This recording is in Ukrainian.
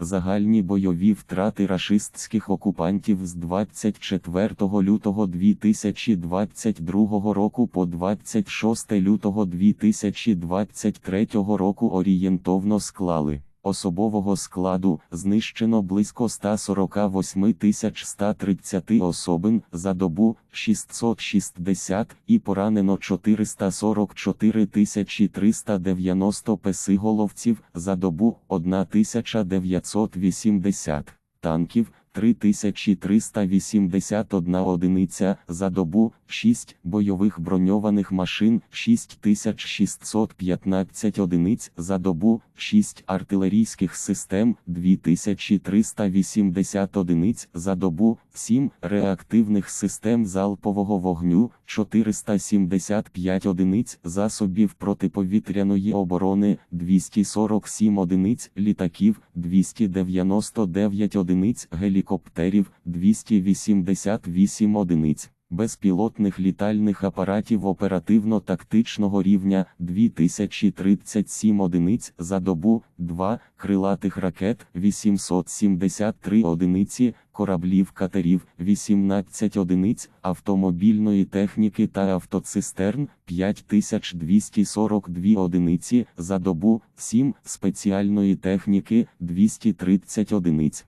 Загальні бойові втрати рашистських окупантів з 24 лютого 2022 року по 26 лютого 2023 року орієнтовно склали. Особового складу знищено близько 148 130 особин за добу 660 і поранено 444 390 песиголовців за добу 1980 танків. 3381 одиниця за добу, 6 бойових броньованих машин, 6615 одиниць за добу, 6 артилерійських систем, 2380 одиниць за добу, 7 реактивних систем залпового вогню, 475 одиниць засобів протиповітряної оборони, 247 одиниць літаків, 299 одиниць гелікоптерів, 288 одиниць. Безпілотних літальних апаратів оперативно-тактичного рівня 2037 одиниць за добу, 2 крилатих ракет 873 одиниці, кораблів катерів 18 одиниць, автомобільної техніки та автоцистерн 5242 одиниці за добу, 7 спеціальної техніки 230 одиниць.